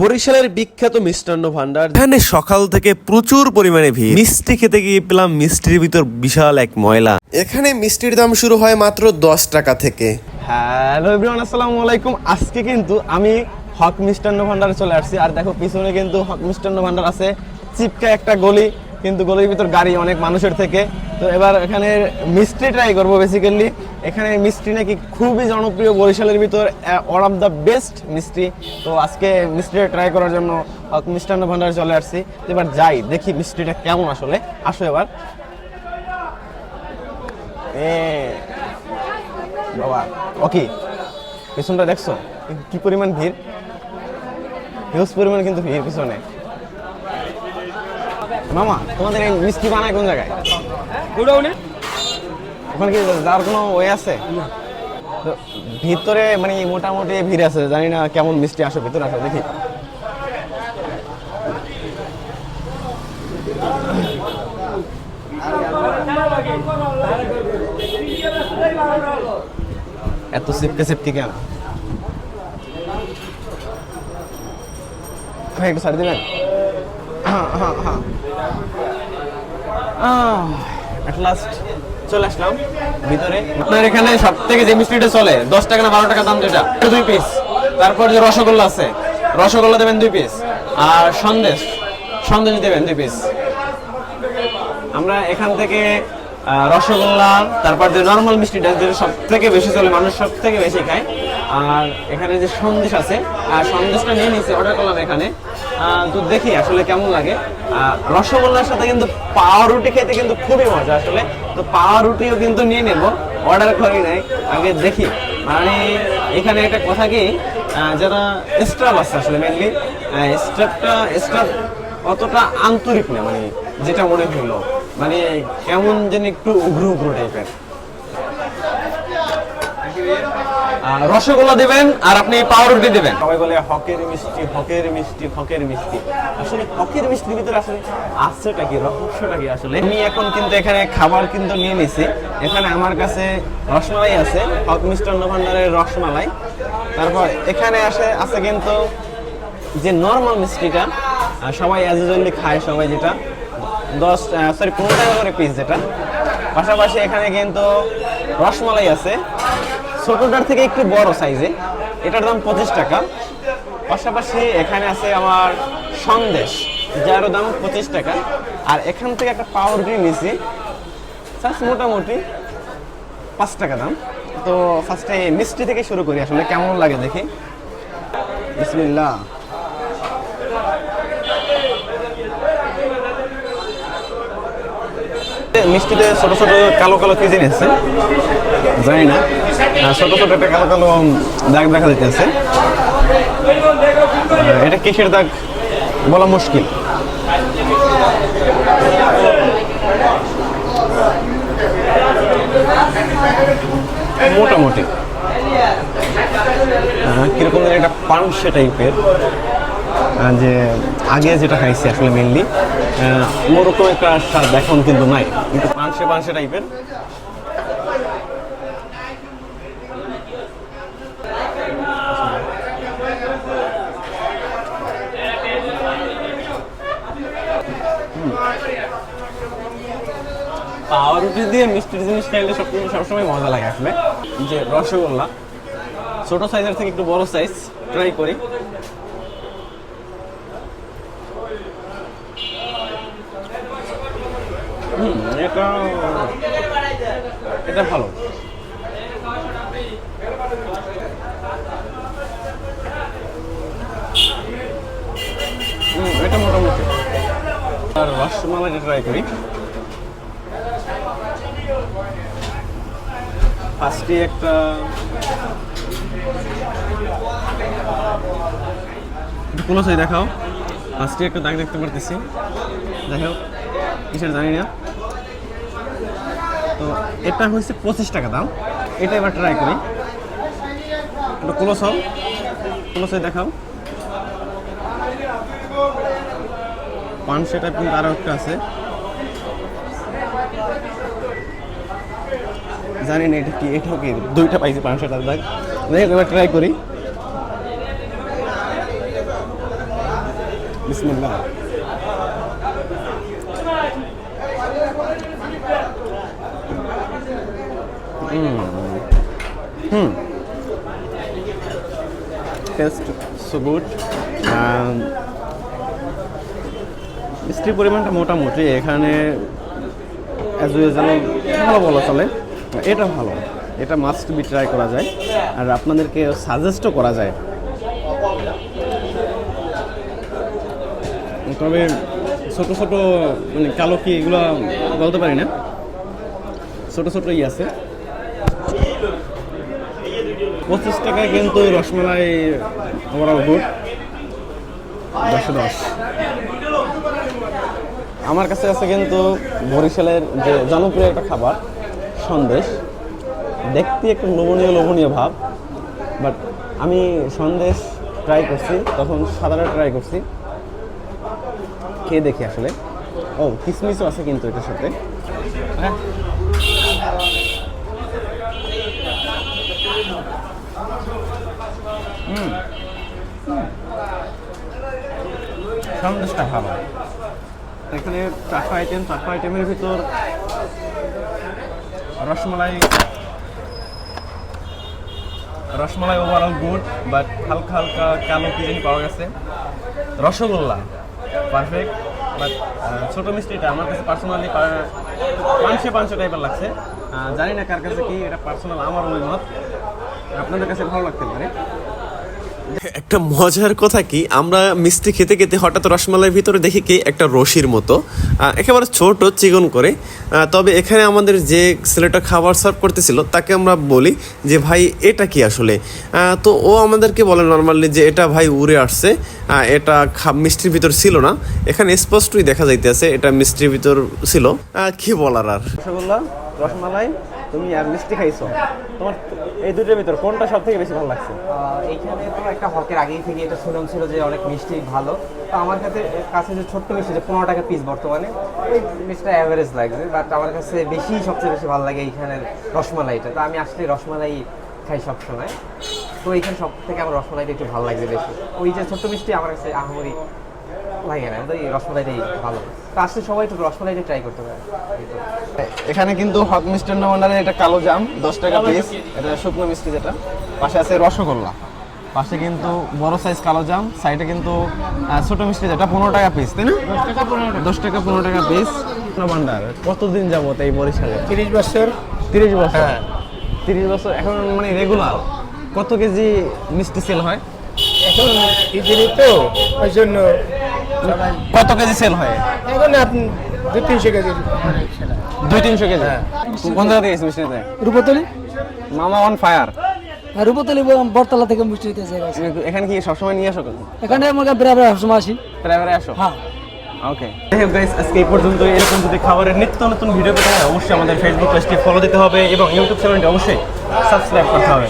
বরিশালের বিখ্যাত মিষ্টান্ন ভান্ডার এখানে সকাল থেকে প্রচুর পরিমাণে ভিড়। মিষ্টি খেতে গিয়ে পেলাম মিষ্টির ভিতর বিশাল এক ময়লা। এখানে মিষ্টির দাম শুরু হয় মাত্র দশ টাকা থেকে। হ্যালো এভরিওয়ান আসসালামু আলাইকুম। আজকে কিন্তু আমি হক মিষ্টান্ন ভান্ডারে চলে আসছি। আর দেখো পিছনে কিন্তু হক মিষ্টান্ন ভান্ডার আছে। চিপকা একটা গলি। কিন্তু গলির ভিতর গাড়ি অনেক মানুষের থেকে। তো এবার এখানে মিষ্টি ট্রাই করব বেসিক্যালি এখানে মিষ্টি নাকি খুবই জনপ্রিয় বরিশালের ভিতর ওয়ান অফ দ্য বেস্ট মিষ্টি। তো আজকে মিষ্টিটা ট্রাই করার জন্য মিষ্টান্ন ভান্ডারে চলে আসছি। এবার যাই, দেখি মিষ্টিটা কেমন আসলে। আসো এবার। এ, বাবা ওকে পিছনটা দেখছ? কি পরিমাণ ভিড়? হিউজ পরিমাণ কিন্তু ভিড় পিছনে। মামা তোমাদের এই মিষ্টি বানায় কোন জায়গায়? ওখানে কি যাওয়ার কোনো ওয়ে আছে? ভিতরে মানে মোটামুটি ভিড় আছে জানি না কেমন মিষ্টি আসে ভিতরে আসে দেখি। এত সিপকে সিপকে কেন? একটু সারি দেবেন? অ্যাট লাস্ট চলে আসলাম ভিতরে। আপনার এখানে সব থেকে যে মিষ্টিটা চলে দশ টাকা না বারো টাকা দাম যেটা দুই পিস তারপর যে রসগোল্লা আছে রসগোল্লা দেবেন দুই পিস আর সন্দেশ সন্দেশ দেবেন দুই পিস আমরা এখান থেকে রসগোল্লা তারপর যে নর্মাল মিষ্টিটা যেটা সব থেকে বেশি চলে মানুষ সব থেকে বেশি খায় আর এখানে যে সন্দেশ আছে আর সন্দেশটা নিয়ে নিয়েছি অর্ডার করলাম এখানে। তো দেখি আসলে কেমন লাগে। রসগোল্লার সাথে কিন্তু পাউরুটি খেতে কিন্তু খুবই মজা আসলে। তো পাউরুটিও কিন্তু নিয়ে নেব অর্ডার করি নাই, আগে দেখি। মানে এখানে একটা কথা কি যারা স্টাফ আছে আসলে মেনলি স্টাফটা স্টাফ অতটা আন্তরিক না মানে যেটা মনে হলো। মানে কেমন যেন একটু উগ্র উগ্র টাইপের রসগোল্লা দিবেন আর আপনি পাউরুটি দিবেন। সবাই বলে হকের মিষ্টি হকের মিষ্টি হকের মিষ্টি। আসলে হকের মিষ্টির ভিতরে আসলে আছেটা কি, রহস্যটা কি আসলে? আমি এখন কিন্তু এখানে খাবার কিন্তু নিয়ে নিছি। এখানে আমার কাছে রসমালাই আছে, হক মিষ্টান্ন ভান্ডারের রসমালাই। তারপর এখানে আসে, আছে কিন্তু যে নর্মাল মিষ্টিটা সবাই অ্যাজ ইউজুয়ালি খায়, সবাই যেটা। দশ সরি পনেরো টাকা করে পিস যেটা। পাশাপাশি এখানে কিন্তু রসমালাই আছে। ছোটটার থেকে একটু বড় সাইজে। এটার দাম পঁচিশ টাকা। পাশাপাশি এখানে আছে আমার সন্দেশ, যারও দাম পঁচিশ টাকা। আর এখান থেকে একটা পাউরুটি নিয়েছি জাস্ট মোটামুটি পাঁচ টাকা দাম। তো ফার্স্টে মিষ্টি থেকে শুরু করি, আসলে কেমন লাগে দেখি। বিসমিল্লাহ। মিষ্টিতে ছোট ছোট কালো কালো কি জিনিস আছে? জানি না। কালো দাগ দেখা যাইতেছে। এটা কিসের দাগ বলা মুশকিল। মোটামুটি। আহ, কীরকম একটা পাংশে টাইপের। যে আগে যেটা খাইছি আসলে মেনলি ওরকম একটা স্বাদ এখন কিন্তু নাই কিন্তু পাংশে পাংশে টাইপের। পাউরুটি দিয়ে মিষ্টির জিনিস খাইলে সব সবসময় মজা লাগে আসলে। যে রসগোল্লা, ছোট সাইজের থেকে একটু বড় সাইজ ট্রাই করি। হুম, এটা এটা ভালো হুম এটা মোটামুটি আর রসমালাইটা ট্রাই করি। ফার্স্টে একটা কোনো সাই দেখাও। ফার্স্টে একটা দাগ দেখতে পারতেছি। যাই হোক, কিসের জানি না। তো এটা হচ্ছে পঁচিশ টাকা দাম। এটা এবার ট্রাই করি। একটু ক্লোজ হও। ক্লোজ হয়ে দেখাও। পান সেটা কিন্তু আরও একটা আছে। জানি না এটা কি, এটাও কি, দুইটা পাইছি পাঁচশো টাকা দাগ এবার ট্রাই করি। হুম। টেস্ট সো গুড মিষ্টির পরিমাণটা মোটামুটি এখানে অ্যাজ ইউজুয়াল ভালো বলা চলে। এটা ভালো। এটা মাস্ট বি ট্রাই করা যায়। আর আপনাদেরকে সাজেস্টও করা যায়। তবে ছোট ছোট মানে কালো কি এগুলো বলতে পারি না? ছোট ছোট ই আছে। পঁচিশ টাকায় কিন্তু রসমালাই ওভারঅল গুড দশে দশ। আমার কাছে আছে কিন্তু বরিশালের যে জনপ্রিয় একটা খাবার, সন্দেশ। দেখতে একটু লোভনীয় লোভনীয় ভাব বাট আমি সন্দেশ ট্রাই করছি, তখন সাদাটা ট্রাই করছি। খেয়ে দেখি আসলে। ও, কিসমিসও আছে কিন্তু এটার সাথে। হ্যাঁ সন্দেশটা ভালো। এখানে চারটা আইটেম চারটা আইটেমের ভিতর rasmalai rasmalai overall good but হালকা হালকা কালো কি জানি পাওয়া গেছে। রসগোল্লা পারফেক্ট বাট ছোটো মিষ্টিটা আমার কাছে পার্সোনালি পাঁচশো পাঁচশো টাইপের লাগছে। জানি না কার কাছে কি, এটা পার্সোনাল আমার অভিমত আপনাদের কাছে ভালো লাগতে পারে। একটা মজার কথা কি আমরা মিষ্টি খেতে খেতে হঠাৎ রসমালাইয়ের ভিতরে দেখি কি একটা রশির মতো। একেবারে ছোট চিকন করে। তবে এখানে আমাদের যে ছেলেটা খাবার সার্ভ করতেছিল তাকে আমরা বলি যে ভাই এটা কি আসলে? তো ও আমাদেরকে বলে নর্মালি যে এটা ভাই উড়ে আসছে। এটা খা- মিষ্টির ভিতর ছিল না। এখানে স্পষ্টই দেখা যাইতেছে এটা মিষ্টির ভিতর ছিল। আহ, কি বলার আর? রসগোল্লা রসমালাই তুমি আর মিষ্টি খাইছো। তোমার এই দুটোর ভিতর কোনটা সব থেকে বেশি ভালো লাগছে? এইখানে তো একটা হকের আগেই থেকে এটা সুনাম ছিল যে অনেক মিষ্টি ভালো। তো আমার কাছে কাছে যে ছোট্ট মিষ্টি যে পনেরো টাকা পিস বর্তমানে ওই মিষ্টিটা অ্যাভারেজ লাগছে। বাট আমার কাছে বেশি সবচেয়ে বেশি ভালো লাগে এইখানের রসমালাইটা। তো আমি আসলে রসমালাই খাই সবসময়। তো এইখানে সব থেকে আমার রসমালাইটা একটু ভালো লাগছে বেশি। ওই যে ছোট্ট মিষ্টি আমার কাছে আহামরি লাগে না এই রসমালাইটাই ভালো। তো আসলে সবাই একটু রসমালাইটা ট্রাই করতে পারে। এই এখানে কিন্তু হক মিষ্টান্ন ভান্ডারের এটা কালো জাম দশ টাকা পিস এটা শুকনো মিষ্টি যেটা। পাশে আছে রসগোল্লা। পাশে কিন্তু বড় সাইজ কালো জাম সাইডে কিন্তু ছোট মিষ্টি যেটা পনেরো টাকা পিস তাই না? দশ টাকা পনেরো টাকা পিস ভান্ডার কতদিন যাবত এই বরিশালে? তিরিশ বছর। তিরিশ বছর? হ্যাঁ। তিরিশ বছর এখন মানে রেগুলার কত কেজি মিষ্টি সেল হয়? এখন ইজিলি তো ওই জন্য কত কেজি সেল হয়? এখন আপনি দু তিনশো কেজি। দুই তিনশো কেজি? কোন জায়গা থেকে মিষ্টিতে রূপতলি। মামা অন ফায়ার রূপতলি বরতলা থেকে মিষ্টি এসে গেছে। এখানে কি সবসময় নিয়ে আসো এখানে আমাকে বেড়া সময় আসি। ড্রাইভারে আসো? হ্যাঁ। ওকে যাই হোক গাইস আজকে এই পর্যন্ত এরকম যদি খাবারের নিত্য নতুন ভিডিও পেতে হয় অবশ্যই আমাদের ফেসবুক পেজটি ফলো দিতে হবে এবং ইউটিউব চ্যানেলটি অবশ্যই সাবস্ক্রাইব করতে হবে।